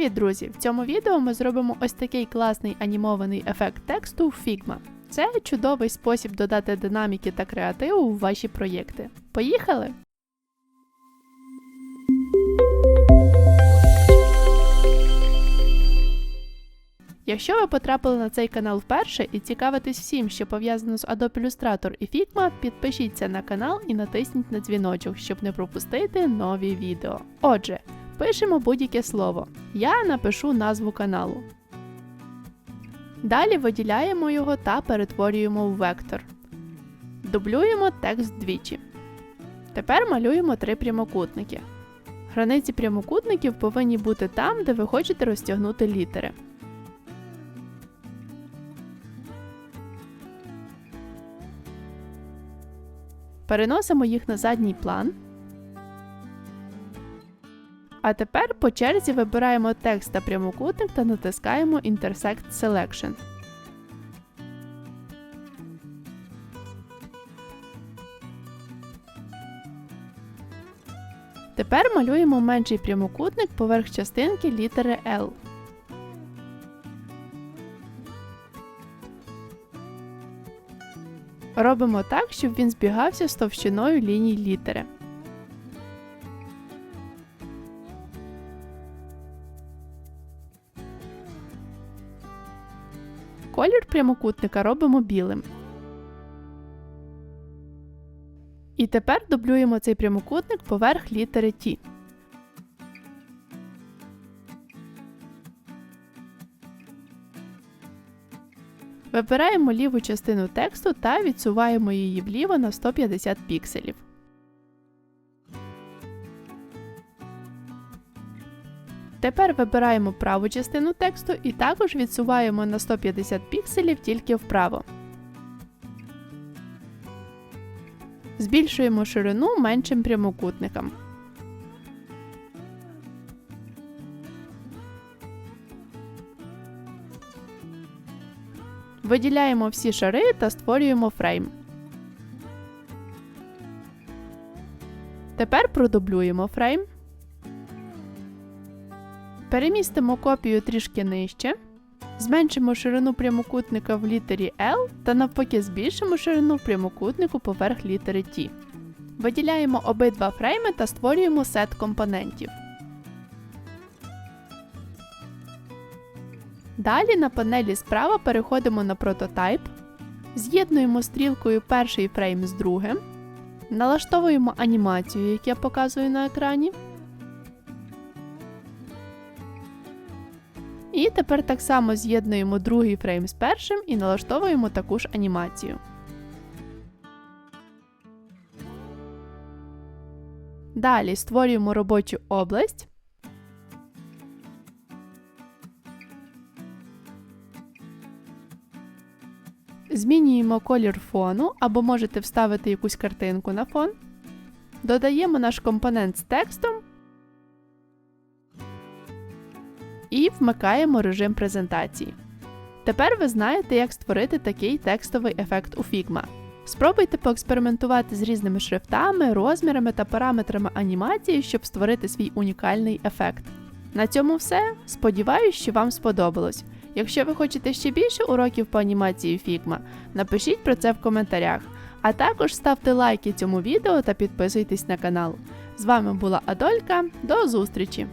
Привіт, друзі! В цьому відео ми зробимо ось такий класний анімований ефект тексту в Figma. Це чудовий спосіб додати динаміки та креативу в ваші проєкти. Поїхали! Якщо ви потрапили на цей канал вперше і цікавитесь всім, що пов'язано з Adobe Illustrator і Figma, підпишіться на канал і натисніть на дзвіночок, щоб не пропустити нові відео. Отже, пишемо будь-яке слово. Я напишу назву каналу. Далі виділяємо його та перетворюємо в вектор. Дублюємо текст двічі. Тепер малюємо три прямокутники. Границі прямокутників повинні бути там, де ви хочете розтягнути літери. Переносимо їх на задній план. А тепер по черзі вибираємо текст та прямокутник та натискаємо Intersect Selection. Тепер малюємо менший прямокутник поверх частинки літери L. Робимо так, щоб він збігався з товщиною ліній літери. Колір прямокутника робимо білим. І тепер дублюємо цей прямокутник поверх літери T. Вибираємо ліву частину тексту та відсуваємо її вліво на 150 пікселів. Тепер вибираємо праву частину тексту і також відсуваємо на 150 пікселів тільки вправо. Збільшуємо ширину меншим прямокутникам. Виділяємо всі шари та створюємо фрейм. Тепер продублюємо фрейм. Перемістимо копію трішки нижче. Зменшимо ширину прямокутника в літері L та навпаки збільшимо ширину прямокутнику поверх літери T. Виділяємо обидва фрейми та створюємо сет компонентів. Далі на панелі справа переходимо на прототайп, з'єднуємо стрілкою перший фрейм з другим, налаштовуємо анімацію, яку я показую на екрані. І тепер так само з'єднуємо другий фрейм з першим і налаштовуємо таку ж анімацію. Далі створюємо робочу область. Змінюємо колір фону або можете вставити якусь картинку на фон. Додаємо наш компонент з текстом і вмикаємо режим презентації. Тепер ви знаєте, як створити такий текстовий ефект у Figma. Спробуйте поекспериментувати з різними шрифтами, розмірами та параметрами анімації, щоб створити свій унікальний ефект. На цьому все. Сподіваюсь, що вам сподобалось. Якщо ви хочете ще більше уроків по анімації Figma, напишіть про це в коментарях. А також ставте лайки цьому відео та підписуйтесь на канал. З вами була Адолька. До зустрічі!